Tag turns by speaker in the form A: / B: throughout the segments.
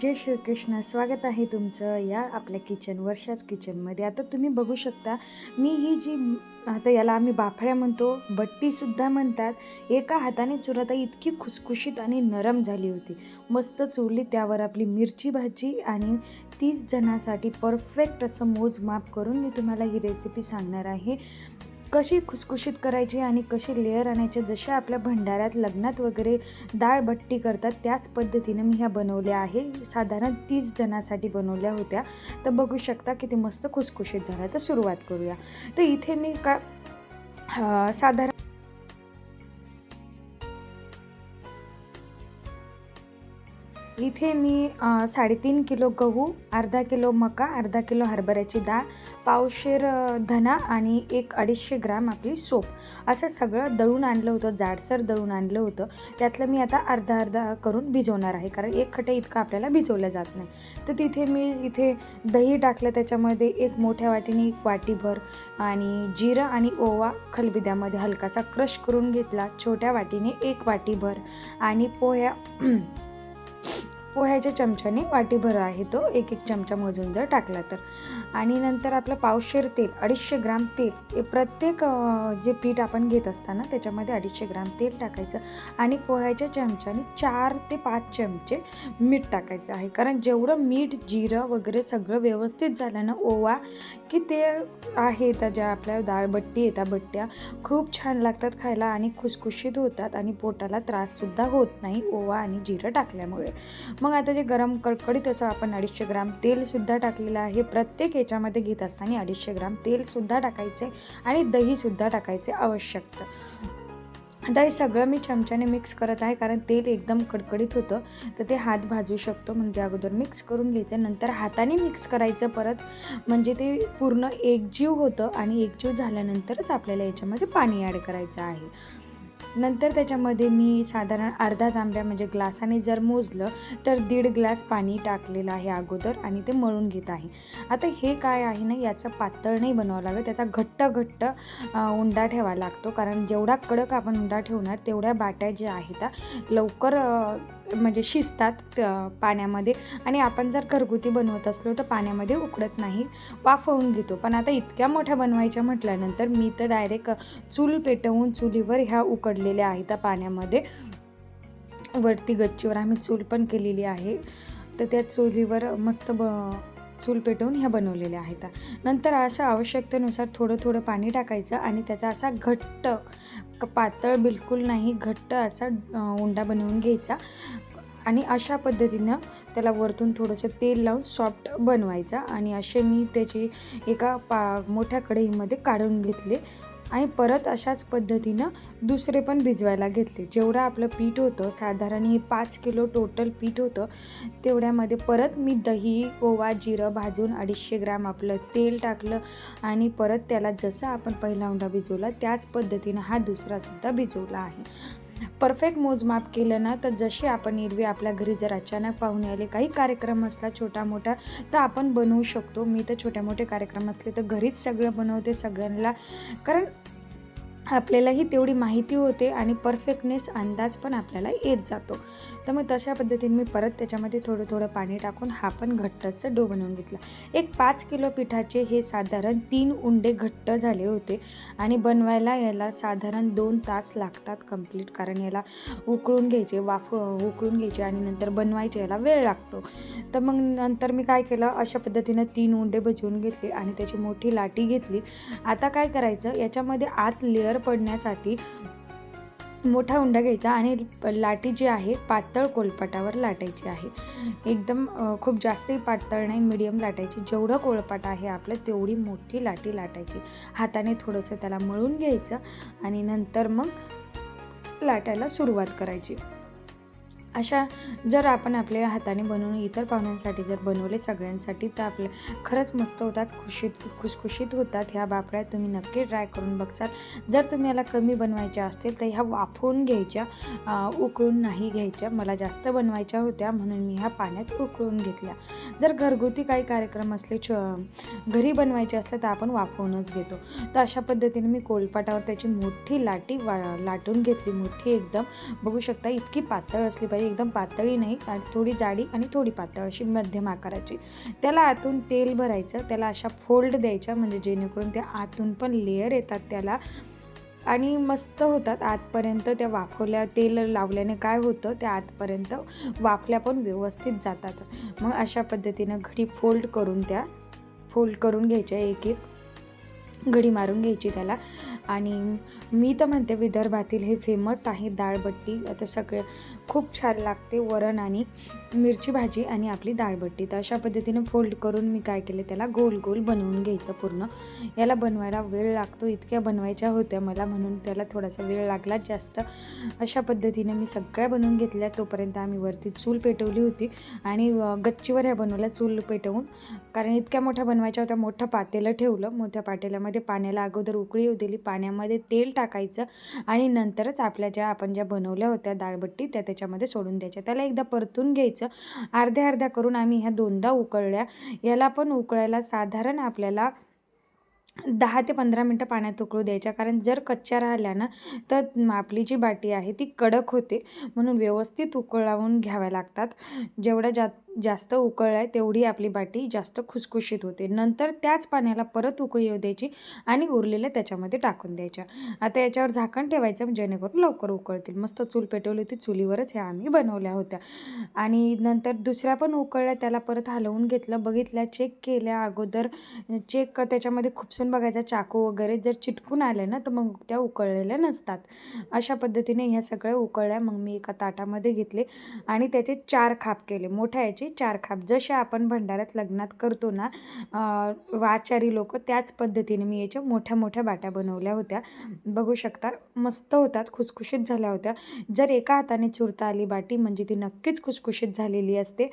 A: जय श्रीकृष्ण स्वागत आहे तुमचं या आपल्या किचन वर्षाच किचनमध्ये. आता तुम्ही बघू शकता मी ही जी आता याला आम्ही बाफळ्या म्हणतो बट्टीसुद्धा म्हणतात. एका हाताने चुराता इतकी खुसखुशीत आणि नरम झाली होती. मस्त चुरली त्यावर आपली मिरची भाजी आणि तीस जणांसाठी परफेक्ट असं मोजमाप करून मी तुम्हाला ही रेसिपी सांगणार आहे. कशी खुसखुशीत करायची आणि कशी लेअर आणायचे जसे आपल्या भंडाऱ्यात लग्नात वगैरे डाळ बट्टी करतात त्याच पद्धतीनं मी ह्या बनवल्या आहे. साधारण तीस जणांसाठी बनवल्या होत्या. तर बघू शकता किती मस्त खुसखुशीत झाल्या. तर सुरुवात करूया. तर इथे मी का साधारण इथे मी साडेतीन किलो गहू अर्धा किलो मका अर्धा किलो हरभऱ्याची डाळ पावशेर धना आणि एक अडीचशे ग्राम आपली सोप. असं सगळं दळून आणलं होतं जाडसर दळून आणलं होतं. त्यातलं मी आता अर्धा अर्धा करून भिजवणार आहे कारण एक खटे इतकं आपल्याला भिजवलं जात नाही. तर तिथे मी इथे दही टाकलं त्याच्यामध्ये एक मोठ्या वाटीने एक वाटीभर आणि जिरं आणि ओवा खलबिद्यामध्ये हलकासा क्रश करून घेतला छोट्या वाटीने एक वाटीभर आणि पोह्या पोह्याच्या चमच्याने वाटीभर आहे तो एक एक चमचा मोजून जर टाकला तर. आणि नंतर आपलं पावशेर तेल अडीचशे ग्राम तेल हे प्रत्येक जे पीठ आपण घेत असताना त्याच्यामध्ये अडीचशे ग्राम तेल टाकायचं आणि पोह्याच्या चमच्याने चार ते पाच चमचे मीठ टाकायचं आहे. कारण जेवढं मीठ जिरं वगैरे सगळं व्यवस्थित झालं ना ओवा की ते आहे त्या ज्या आपल्या डाळबट्टी येतात बट्ट्या खूप छान लागतात खायला आणि खुसखुशीत होतात आणि पोटाला त्राससुद्धा होत नाही ओवा आणि जिरं टाकल्यामुळे. मग आता जे गरम कडकडीत असं आपण अडीचशे ग्राम तेलसुद्धा टाकलेलं आहे प्रत्येक याच्यामध्ये घेत असताना अडीचशे ग्राम तेलसुद्धा टाकायचे आणि दहीसुद्धा टाकायचे आवश्यक. आता हे सगळं मी चमच्याने मिक्स करत आहे कारण तेल एकदम कडकडीत होतं तर ते हात भाजू शकतो. म्हणजे अगोदर मिक्स करून घ्यायचं नंतर हाताने मिक्स करायचं परत. म्हणजे ते पूर्ण एकजीव होतं आणि एकजीव झाल्यानंतरच आपल्याला याच्यामध्ये पाणी ॲड करायचं आहे. नंतर त्याच्यामध्ये मी साधारण अर्धा तांब्या म्हणजे ग्लासाने जर मोजलं तर दीड ग्लास पाणी टाकलेलं आहे अगोदर आणि ते मळून घेत आहे. आता हे काय आहे ना याचं पातळ नाही बनवावं लागत त्याचा घट्ट घट्ट उंडा ठेवावा लागतो. कारण जेवढा कडक आपण उंडा ठेवणार तेवढ्या बाट्या ज्या आहेत त्या लवकर म्हणजे शिजतात पाण्यामध्ये. आणि आपण जर घरगुती बनवत असलो तर पाण्यामध्ये उकडत नाही. वाफवून घेतो. पण आता इतक्या मोठ्या बनवायच्या म्हटल्यानंतर मी तर डायरेक्ट चूल पेटवून चुलीवर ह्या उकडलेल्या आहेत त्या पाण्यामध्ये. वरती गच्चीवर आम्ही चूल पण केलेली आहे. तर त्या चुलीवर मस्त ब चूल पेटवून ह्या बनवलेल्या आहेत. नंतर अशा आवश्यकतेनुसार थोडं थोडं पाणी टाकायचं आणि त्याचा असा घट्ट क- पातळ बिलकुल नाही घट्ट असा उंडा बनवून घ्यायचा. आणि अशा पद्धतीनं त्याला वरतून थोडंसं तेल लावून सॉफ्ट बनवायचा. आणि असे मी त्याची एका पा मोठ्या कढईमध्ये काढून घेतले. आणि परत अशाच पद्धतीनं दुसरे पण भिजवायला घेतले. जेवढं आपलं पीठ होतं साधारण हे पाच किलो टोटल पीठ होतं तेवढ्यामध्ये परत मी दही ओवा जिरं भाजून अडीचशे ग्रॅम आपलं तेल टाकलं आणि परत त्याला जसं आपण पहिला उंडा भिजवला त्याच पद्धतीनं हा दुसरासुद्धा भिजवला आहे. परफेक्ट मोजमाप केलं ना तर जशी आपण एरवी आपल्या घरी जर अचानक पाहुणे आले काही कार्यक्रम असला छोटा मोठा तर आपण बनवू शकतो. मी तर छोट्या मोठे कार्यक्रम असले तर घरीच सगळं बनवते सगळ्यांना. कारण आपल्यालाही तेवढी माहिती होते आणि परफेक्टनेस अंदाज पण आपल्याला येत जातो. तर मग तशा पद्धतीने मी परत त्याच्यामध्ये थोडं थोडं पाणी टाकून हा पण घट्टसं डो बनवून घेतला. एक पाच किलो पिठाचे हे साधारण तीन उंडे घट्ट झाले होते आणि बनवायला याला साधारण दोन तास लागतात कंप्लीट कारण याला उकळून घ्यायचे वाफ उकळून घ्यायचे आणि नंतर बनवायचे याला वेळ लागतो. तर मग नंतर मी काय केलं अशा पद्धतीनं तीन उंडे भजवून घेतले आणि त्याची मोठी लाटी घेतली. आता काय करायचं याच्यामध्ये आत लेअर पडण्यासाठी मोठा उंडा घ्यायचा आणि लाटी जी आहे पातळ कोलपाटावर लाटायची आहे. एकदम खूप जास्तही पातळ नाही मिडियम लाटायची. जेवढं कोळपाट आहे आपलं तेवढी मोठी लाटी लाटायची. हाताने थोडंसं त्याला मळून घ्यायचं आणि नंतर मग लाटायला सुरुवात करायची. अशा जर आपण आपल्या हाताने बनवून इतर पाहुण्यांसाठी जर बनवले सगळ्यांसाठी तर आपले खरंच मस्त होतात खुशीत खुशखुशीत होतात. ह्या बापड्या तुम्ही नक्की ट्राय करून बघसाल. जर तुम्ही याला कमी बनवायच्या असतील तर ह्या वाफवून घ्यायच्या उकळून नाही घ्यायच्या. मला जास्त बनवायच्या होत्या म्हणून मी ह्या पाण्यात उकळून घेतल्या. जर घरगुती काही कार्यक्रम असले छ घरी बनवायचे असले तर आपण वाफवूनच घेतो. तर अशा पद्धतीने मी कोलपाटावर त्याची मोठी लाटी वा लाटून घेतली मोठी एकदम. बघू शकता इतकी पातळ असली पाहिजे. एकदम पातळी नाही आणि थोडी जाडी आणि थोडी पातळ अशी मध्यम आकाराची. त्याला आतून तेल भरायचं त्याला अशा फोल्ड द्यायच्या म्हणजे जेणेकरून त्या आतून पण लेअर येतात त्याला. आणि मस्त होतात आतपर्यंत त्या वाफवल्या तेल लावल्याने काय होतं त्या आतपर्यंत वाफल्या पण व्यवस्थित जातात. मग अशा पद्धतीनं घडी फोल्ड करून त्या फोल्ड करून घ्यायच्या एक एक घडी मारून घ्यायची त्याला. आणि मी तर म्हणते विदर्भातील हे फेमस आहे डाळबट्टी आता सगळे खूप छान लागते वरण आणि मिरची भाजी आणि आपली डाळबट्टी तर अशा पद्धतीने फोल्ड करून मी काय केलं त्याला गोल गोल बनवून घ्यायचं पूर्ण. याला बनवायला वेळ लागतो इतक्या बनवायच्या होत्या मला म्हणून त्याला थोडासा वेळ लागला जास्त. अशा पद्धतीने मी सगळ्या बनवून घेतल्या. तोपर्यंत आम्ही वरती चूल पेटवली होती आणि गच्चीवर ह्या बनवल्या चूल पेटवून. कारण इतक्या मोठ्या बनवायच्या होत्या मोठं पातेलं ठेवलं. मोठ्या पातेल्यामध्ये पाण्याला अगोदर उकळी दिली पा पाण्यामध्ये तेल टाकायचं आणि नंतरच आपल्या ज्या आपण ज्या बनवल्या होत्या डाळबट्टी त्या त्याच्यामध्ये सोडून द्यायच्या. त्याला एकदा परतून घ्यायचं. अर्ध्या अर्ध्या करून आम्ही ह्या दोनदा उकळल्या. याला पण उकळायला साधारण आपल्याला दहा ते पंधरा मिनटं पाण्यात उकळू द्यायच्या. कारण जर कच्च्या राहिल्या ना तर आपली जी बाटी आहे ती कडक होते. म्हणून व्यवस्थित उकळावून घ्याव्या लागतात. जेवढ्या जात जास्त उकळलाय आहे तेवढी आपली बाटी जास्त खुसखुशीत होते. नंतर त्याच पाण्याला परत उकळी येऊ द्यायची आणि उरलेल्या त्याच्यामध्ये टाकून द्यायच्या. आता याच्यावर झाकण ठेवायचं जेणेकरून लवकर उकळतील. मस्त चूल पेटवली होती चुलीवरच ह्या आम्ही बनवल्या होत्या. आणि नंतर दुसऱ्या पण उकळल्या त्याला परत हलवून घेतलं. बघितल्या चेक केल्या अगोदर. चेक त्याच्यामध्ये खुपसून बघायचा चाकू वगैरे जर चिटकून आले ना तर मग त्या उकळलेल्या नसतात. अशा पद्धतीने ह्या सगळ्या उकळल्या मग मी एका ताटामध्ये घेतले आणि त्याचे चार खाप केले. मोठ्या याचे चार खाप. जसे आपण भंडाऱ्यात लग्नात करतो ना वाचारी लोक त्याच पद्धतीने मी याच्या मोठ्या मोठ्या बाट्या बनवल्या होत्या. बघू शकता मस्त होतात खुसखुशीत झाल्या होत्या. जर एका हाताने चुरता आली बाटी म्हणजे ती नक्कीच खुसखुशीत झालेली असते.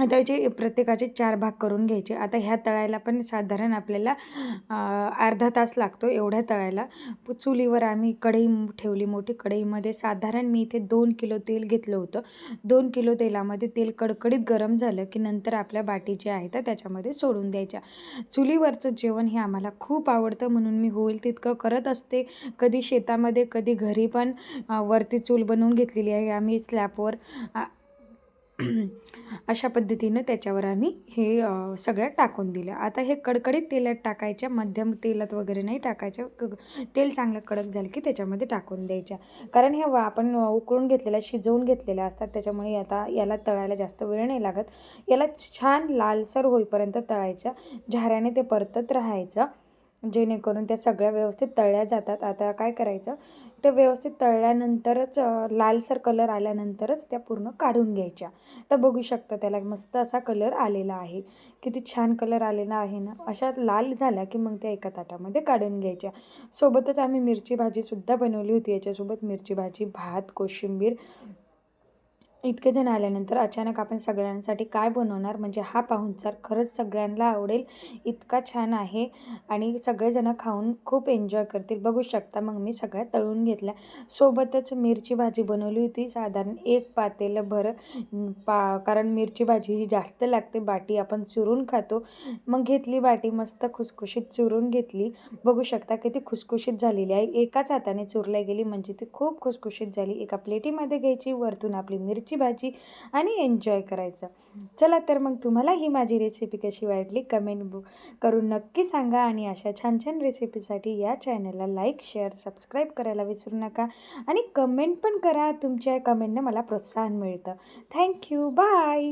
A: आता याचे प्रत्येकाचे चार भाग करून घ्यायचे आता ह्या तळायला पण साधारण आपल्याला अर्धा तास लागतो एवढ्या तळायला. चुलीवर आम्ही कढई ठेवली मोठी कढईमध्ये साधारण मी इथे दोन किलो तेल घेतलं होतं. दोन किलो तेलामध्ये तेल कडकडीत गरम झालं की नंतर आपल्या बाटी ज्या आहेत तर त्याच्यामध्ये सोडून द्यायच्या. चुलीवरचं जेवण हे आम्हाला खूप आवडतं म्हणून मी होईल तितकं करत असते. कधी शेतामध्ये कधी घरी पण वरती चूल बनवून घेतलेली आहे. आम्ही स्लॅपवर अशा पद्धतीनं त्याच्यावर आम्ही हे अ, सगळ्या टाकून दिलं. आता हे कडकडीत तेलात टाकायच्या मध्यम तेलात वगैरे नाही टाकायच्या क- तेल चांगलं कडक झालं की त्याच्यामध्ये टाकून द्यायच्या. कारण हे आपण उकळून घेतलेल्या शिजवून घेतलेल्या असतात त्याच्यामुळे आता याला तळायला जास्त वेळ नाही लागत. याला छान लालसर होईपर्यंत तळायच्या झाऱ्याने ते परतत राहायचं. जेणेकरून त्या सगळ्या व्यवस्थित तळल्या जातात. आता काय करायचं? त्या व्यवस्थित तळल्यानंतरच लालसर कलर आल्यानंतरच त्या पूर्ण काढून घ्यायच्या. तर बघू शकता त्याला मस्त असा कलर आलेला आहे. किती छान कलर आलेला आहे ना? अशा लाल झाल्या की मग त्या एका ताटामध्ये काढून घ्यायच्या. सोबतच आम्ही मिरची भाजीसुद्धा बनवली होती. याच्यासोबत मिरची भाजी भात कोशिंबीर इतके जण आल्यानंतर अचानक आपण सगळ्यांसाठी काय बनवणार? म्हणजे हा पाहुणचार खरंच सगळ्यांना आवडेल. इतका छान आहे. आणि सगळेजणं खाऊन खूप एन्जॉय करतील. बघू शकता मग मी सगळ्या तळून घेतल्या. सोबतच मिरची भाजी बनवली होती. साधारण एक पातेलं भर. पा कारण मिरची भाजी ही जास्त लागते. बाटी आपण चुरून खातो. मग घेतली बाटी मस्त खुसखुशीत चुरून घेतली. बघू शकता किती खुसखुशीत झालेली आहे. एकाच हाताने चुरल्या गेली. म्हणजे ती खूप खुसखुशीत झाली. एका प्लेटीमध्ये घ्यायची. वरतून आपली मिरची भाजी आणि एन्जॉय करायचं. चला तर मग तुम्हाला ही माझी रेसिपी कशी वाटली कमेंट बु करून नक्की सांगा आणि अशा छान छान रेसिपीसाठी या चॅनलला लाईक शेअर सबस्क्राईब करायला विसरू नका. आणि कमेंट पण करा तुमच्या कमेंटनं मला प्रोत्साहन मिळतं. Thank you bye